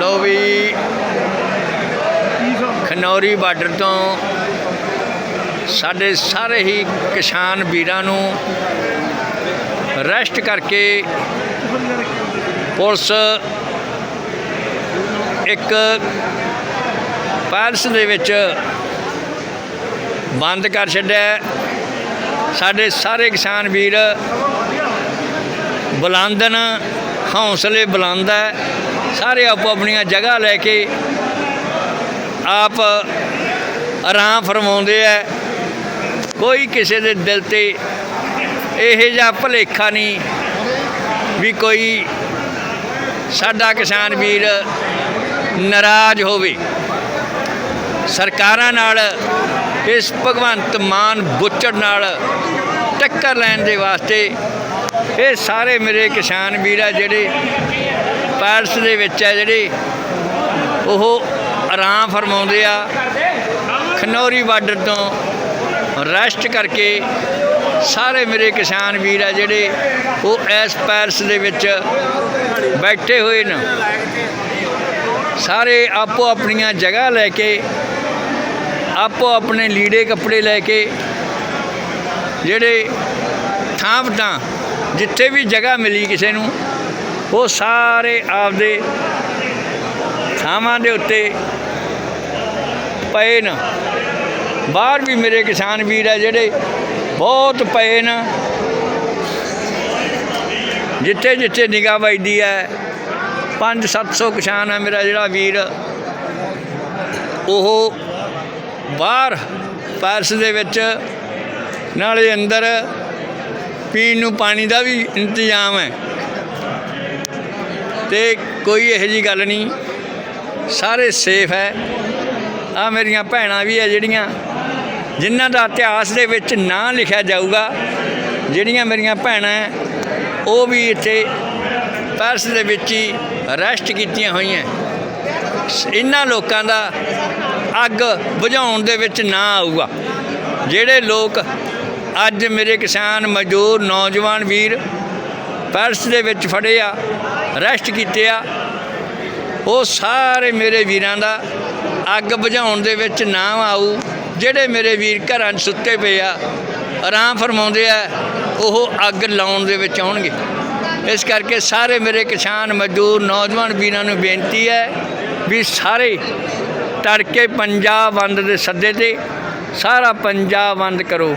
ਲੋ ਵੀ Khanauri border ਤੋਂ ਸਾਡੇ ਸਾਰੇ ਹੀ ਕਿਸਾਨ ਵੀਰਾਂ ਨੂੰ ਰੈਸਟ ਕਰਕੇ ਪੁਲਿਸ ਇੱਕ ਪੈਲਸ ਦੇ ਵਿੱਚ ਬੰਦ ਕਰ ਛੱਡਿਆ ਸਾਡੇ ਸਾਰੇ ਕਿਸਾਨ ਵੀਰ ਬੁਲੰਦਨ ਹੌਸਲੇ ਬੁਲੰਦ ਹੈ। ਸਾਰੇ ਆਪੋ ਆਪਣੀਆਂ ਜਗ੍ਹਾ ਲੈ ਕੇ ਆਪ ਆਰਾਮ ਫਰਮਾਉਂਦੇ ਹੈ ਕੋਈ ਕਿਸੇ ਦੇ ਦਿਲ ਤੇ ਇਹ ਜਿਹਾ ਭਲੇਖਾ ਨਹੀਂ ਵੀ ਕੋਈ ਸਾਡਾ ਕਿਸਾਨ ਵੀਰ ਨਾਰਾਜ਼ ਹੋਵੇ। ਸਰਕਾਰਾਂ ਨਾਲ ਇਸ ਭਗਵੰਤ ਮਾਨ ਬੁੱਚੜ ਨਾਲ ਟੱਕਰ ਲੈਣ ਦੇ ਵਾਸਤੇ ਇਹ ਸਾਰੇ ਮੇਰੇ ਕਿਸਾਨ ਵੀਰ ਆ ਜਿਹੜੇ ਪੈਰਸ ਦੇ ਵਿੱਚ ਹੈ ਜਿਹੜੇ ਉਹ ਆਰਾਮ ਫਰਮਾਉਂਦੇ ਆ, ਖਨੌਰੀ ਬਾਰਡਰ ਤੋਂ ਰੈਸਟ ਕਰਕੇ ਸਾਰੇ ਮੇਰੇ ਕਿਸਾਨ ਵੀਰ ਆ ਜਿਹੜੇ ਉਹ ਇਸ ਪੈਰਸ ਦੇ ਵਿੱਚ ਬੈਠੇ ਹੋਏ ਨੇ। ਸਾਰੇ ਆਪੋ ਆਪਣੀਆਂ ਜਗ੍ਹਾ ਲੈ ਕੇ, ਆਪੋ ਆਪਣੇ ਲੀੜੇ ਕੱਪੜੇ ਲੈ ਕੇ ਜਿਹੜੇ ਥਾਂ ਥਾਂ ਜਿੱਥੇ ਵੀ ਜਗ੍ਹਾ ਮਿਲੀ ਕਿਸੇ ਨੂੰ ਉਹ ਸਾਰੇ ਆਪਦੇ ਥਾਵਾਂ ਦੇ ਉੱਤੇ ਪਏ ਨੇ। ਬਾਹਰ ਵੀ ਮੇਰੇ ਕਿਸਾਨ ਵੀਰ ਆ ਜਿਹੜੇ ਬਹੁਤ ਪਏ ਨੇ। ਜਿੱਥੇ ਜਿੱਥੇ ਨਿਗਾਹ ਵੱਜਦੀ ਹੈ 5-700 ਕਿਸਾਨ ਹੈ ਮੇਰਾ ਜਿਹੜਾ ਵੀਰ। ਉਹ ਬਾਹਰ ਪੈਰਸ ਦੇ ਵਿੱਚ ਨਾਲੇ ਅੰਦਰ ਪੀਣ ਨੂੰ ਪਾਣੀ ਦਾ ਵੀ ਇੰਤਜ਼ਾਮ ਹੈ। ਤੇ ਕੋਈ ਇਹੋ ਜੀ ਗੱਲ ਨਹੀਂ। ਸਾਰੇ ਸੇਫ ਹੈ। ਆ ਮੇਰੀਆਂ ਭੈਣਾਂ ਵੀ ਹੈ ਜਿਹੜੀਆਂ ਜਿਨ੍ਹਾਂ ਦਾ ਇਤਿਹਾਸ ਦੇ ਵਿੱਚ ਨਾਂ ਲਿਖਿਆ ਜਾਊਗਾ ਜਿਹੜੀਆਂ ਮੇਰੀਆਂ ਭੈਣਾਂ ਹੈ, ਉਹ ਵੀ ਇੱਥੇ ਪੈਰਸ ਦੇ ਵਿੱਚ ਹੀ ਰੈਸਟ ਕੀਤੀਆਂ ਹੋਈਆਂ। ਇਹਨਾਂ ਲੋਕਾਂ ਦਾ ਅੱਗ ਬੁਝਾਉਣ ਦੇ ਵਿੱਚ ਨਾ ਆਊਗਾ। ਜਿਹੜੇ ਲੋਕ ਅੱਜ ਮੇਰੇ ਕਿਸਾਨ ਮਜ਼ਦੂਰ ਨੌਜਵਾਨ ਵੀਰ ਪੈਰਸ ਦੇ ਵਿੱਚ ਫੜੇ ਆ ਰੈਸਟ ਕੀਤੇ ਆ। ਉਹ ਸਾਰੇ ਮੇਰੇ ਵੀਰਾਂ ਦਾ ਅੱਗ ਬੁਝਾਉਣ ਦੇ ਵਿੱਚ ਨਾ ਆਊ। ਜਿਹੜੇ ਮੇਰੇ ਵੀਰ ਘਰਾਂ 'ਚ ਸੁੱਤੇ ਪਏ ਆ, ਆਰਾਮ ਫਰਮਾਉਂਦੇ ਆ, ਉਹ ਅੱਗ ਲਾਉਣ ਦੇ ਵਿੱਚ ਆਉਣਗੇ। ਇਸ ਕਰਕੇ ਸਾਰੇ ਮੇਰੇ ਕਿਸਾਨ, ਮਜ਼ਦੂਰ, ਨੌਜਵਾਨ ਵੀਰਾਂ ਨੂੰ ਬੇਨਤੀ ਹੈ ਵੀ ਸਾਰੇ ਤੜਕੇ ਪੰਜਾਬ ਬੰਦ ਦੇ ਸੱਦੇ ਤੇ ਸਾਰਾ ਪੰਜਾਬ ਬੰਦ ਕਰੋ।